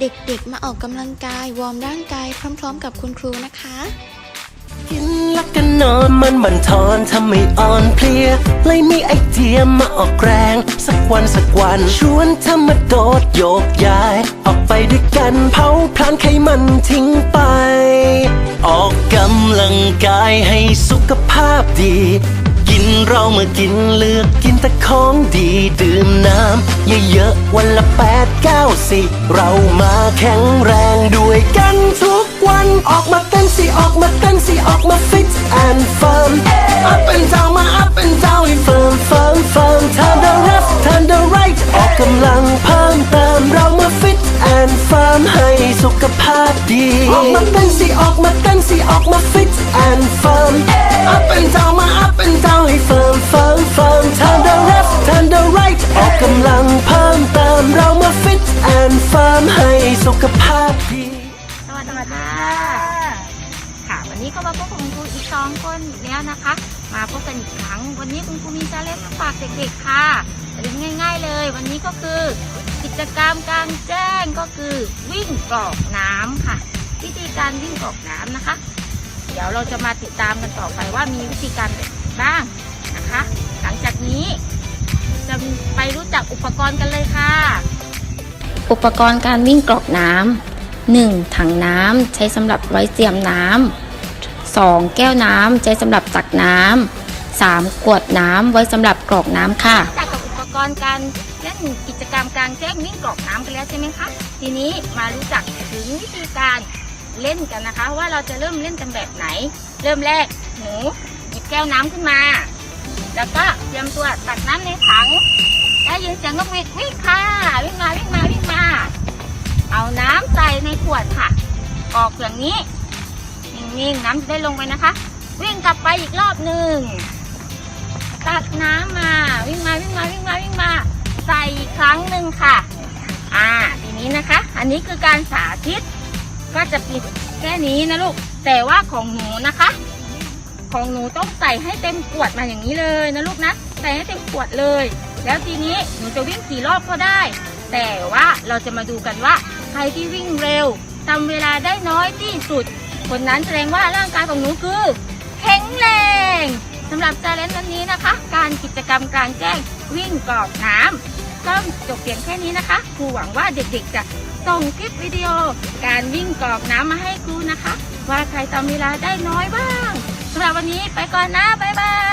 เด็กๆ มาออกกำลังกาย วอร์มร่างกายพร้อมๆ กับคุณครูนะคะ กินแล้วก็นนอนมันบันทอนทำให้อ่อนเพลียเลยมีไอเดียมาออกแรง สักวันสักวัน ชวนเธอมาโดดโยกย้าย ออกไปด้วยกันเผาพลานไขมันทิ้งไป ออกกำลังกายให้สุขภาพดี เราเมื่อกินเลือกกินแต่ของดีดื่มน้ำเยอะๆวันละแปดเก้าสิเรามาแข็งแรงด้วยกันทุกวันออกมาเต้นสิออกมาเต้นสิออกมาฟิตแอนด์เฟิร์ม up and down มา up and down ให้เฟิร์มเฟิร์มเฟิร์ม turn the left turn the right ออกกำลังเพิ่มเติมเรามาฟิตแอนด์เฟิร์มให้สุขภาพดีออกมาเต้นสิออกมาเต้นสิออกมาฟิตแอนด์เฟิร์ม up and down ฟิร์มเฟิร์มเฟิร์ม turn the left turn the right ออกกำลังเพิ่มเติมเรามาฟิตแอนด์ฟิร์มให้สุขภาพดี สวัสดีค่ะ ค่ะ วันนี้ก็มาพบกับคุณครูอีกสองคนอีกแล้วนะคะ มาพบกันอีกครั้ง วันนี้คุณครูมีชาเลนจ์มาฝากเด็กๆค่ะชาเลนจ์ง่าย ๆ เลย วันนี้ก็คือ กิจกรรมกลางแจ้งก็คือวิ่งกรอกน้ำค่ะ วิธีการวิ่งกรอกน้ำนะคะ เดี๋ยวเราจะมาติดตามกันต่อไปว่ามีวิธีการแบบไหนบ้าง นะคะ หลังจากนี้จะไปรู้จักอุปกรณ์กันเลยค่ะ อุปกรณ์การวิ่งกรอกน้ำ 1. ถังน้ำใช้สำหรับไว้เตรียมน้ำ 2. แก้วน้ำใช้สำหรับตักน้ำ 3. ขวดน้ำไว้สำหรับกรอกน้ำค่ะจากกับอุปกรณ์การเล่นกิจกรรมกลางแจ้งวิ่งกรอกน้ำกันแล้วใช่ไหมคะทีนี้มารู้จักถึงวิธีการเล่นกันนะคะ ว่าเราจะเริ่มเล่นกันแบบไหน เริ่มแรกหนูหยิบแก้วน้ำขึ้นมา แล้วก็เตรียมตัวตักน้ำในถังได้ยินเสียงนกหวีดวิ่งค่ะวิ่งมาวิ่งมาวิ่งมา เอาน้ำใส่ในขวดค่ะกรอกอย่างนี้นิ่งๆน้ำจะได้ลงไปนะคะ วิ่งกลับไปอีกรอบหนึ่งตักน้ำมาวิ่งมาวิ่งมาวิ่งมาวิ่งมา ใส่อีกครั้งหนึ่งค่ะ อ่าทีนี้นะคะ อันนี้คือการสาธิต ก็จะปิดแค่นี้นะลูก แต่ว่าของหนูนะคะ ของหนูต้องใส่ให้เต็มขวดมาอย่างนี้เลยนะลูกนะใส่ให้เต็มขวดเลย แล้วทีนี้หนูจะวิ่งกี่รอบก็ได้ แต่ว่าเราจะมาดูกันว่า ใครที่วิ่งเร็วทำเวลาได้น้อยที่สุด คนนั้นแสดงว่าร่างกายของหนูคือ แข็งแรงสำหรับชาเลนจ์วันนี้นะคะ การกิจกรรมกลางแจ้งวิ่งกรอกน้ำก็จบเพียงแค่นี้นะคะครูหวังว่าเด็กๆจะส่งคลิปวิดีโอ การวิ่งกรอกน้ำมาให้ครูนะคะ ว่าใครทำเวลาได้น้อยบ้าง หรับวันนี้ไปก่อนนะ บ๊ายบาย